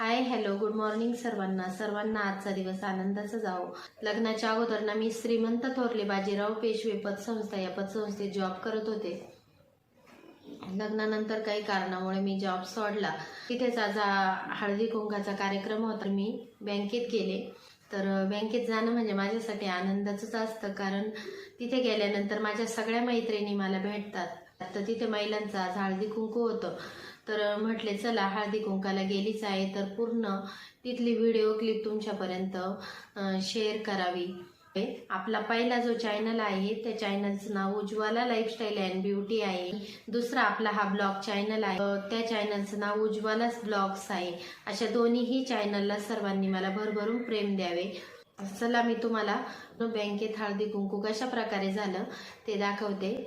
Hi hello good morning सर्वांना. सर्वांना आजचा दिवस आनंदाचा जाओ लग्नाच्या अगोदर ना मी श्रीमंत थोरले बाजीराव पेशवे पतसंस्था या पतसंस्थेत जॉब करत होते. लग्नानंतर काही कारणामुळे मी जॉब सोडला. तिथेच आज हळदी कुंकाचा कार्यक्रम होता. मी बँकेत गेले. तर बँकेत जाणं म्हणजे माझ्यासाठी आनंदाचंच असतं. कारण तिथे गेल्यानंतर माझ्या सगळ्या मैत्रिणी मला भेटतात. तर तिथे महिलांचं आज हळदी कुंकू होतं. तर म्हटले चला हळदी कुंकाला गेलीच आहे तर पूर्ण तिथली व्हिडिओ क्लिप तुमच्यापर्यंत शेअर करावी. आपला पहिला जो चॅनल आहे त्या चॅनलचं नाव उज्ज्वला लाईफस्टाईल अँड ब्युटी आहे. दुसरा आपला हा ब्लॉग चॅनल आहे. त्या चॅनलचं नाव उज्ज्वलाच ब्लॉग्स आहे. अशा दोन्हीही चॅनलला सर्वांनी मला भरभरून प्रेम द्यावे. चला मी तुम्हाला बँकेत हळदी कुंकू कशा प्रकारे झालं ते दाखवते.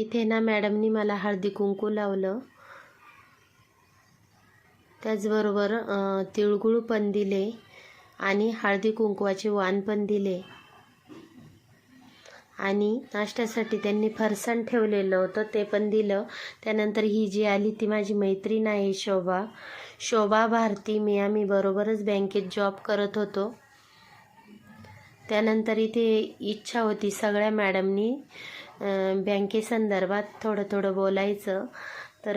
इथे ना मॅडमनी मला हळदी कुंकू लावलं. त्याचबरोबर तिळगुळ पण दिले आणि हळदी कुंकवाचे वाण पण दिले. आणि नाश्त्यासाठी त्यांनी फरसाण ठेवलेलं होतं ते पण दिलं. त्यानंतर ही जी आली ती माझी मैत्रीण आहे शोभा. शोभा भारती मी आम्ही बरोबरच बँकेत जॉब करत होतो. त्यानंतर इथे इच्छा होती सगळ्या मॅडमनी बँकेसंदर्भात थोडं थोडं बोलायचं. तर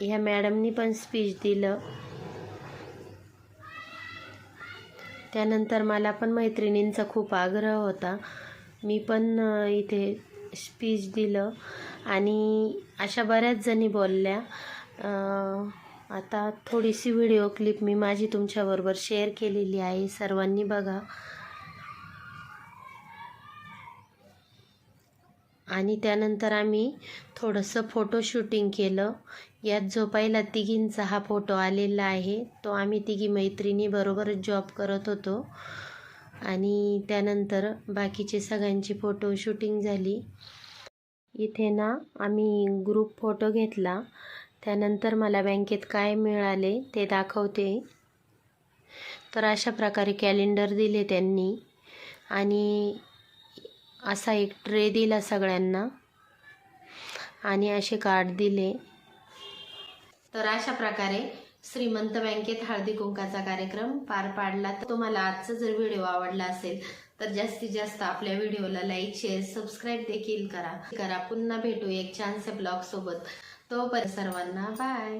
ह्या मॅडमनी पण स्पीच दिलं. त्यानंतर मला पण मैत्रिणींचा खूप आग्रह होता. मी पण इथे स्पीच दिलं. आणि अशा बऱ्याच जणी बोलल्या. आता थोडीशी व्हिडिओ क्लिप मी माझी तुमच्याबरोबर शेअर केलेली आहे. सर्वांनी बघा. आणि त्यानंतर आम्ही थोडंसं फोटो शूटिंग केलं. यात झोपायला तिघींचा हा फोटो आलेला आहे तो आम्ही तिघी मैत्रिणीबरोबर जॉब करत होतो. आणि त्यानंतर बाकीचे सगळ्यांची फोटो शूटिंग झाली. इथे ना आम्ही ग्रुप फोटो घेतला. त्यानंतर मला बँकेत काय मिळाले ते दाखवते. तर अशा प्रकारे कॅलेंडर दिले त्यांनी. आणि असा एक ट्रे दिला सगळ्यांना. आणि असे कार्ड दिले. तर अशा प्रकारे श्रीमंत बँकेत हळदी कुंकाचा कार्यक्रम पार पाडला. तर तुम्हाला आजचा जर व्हिडिओ आवडला असेल तर जास्तीत जास्त आपल्या व्हिडिओला लाईक शेअर सबस्क्राईब देखील करा. करा. पुन्हा भेटू एक छानसे ब्लॉग सोबत. तोपर्यंत सर्वांना बाय.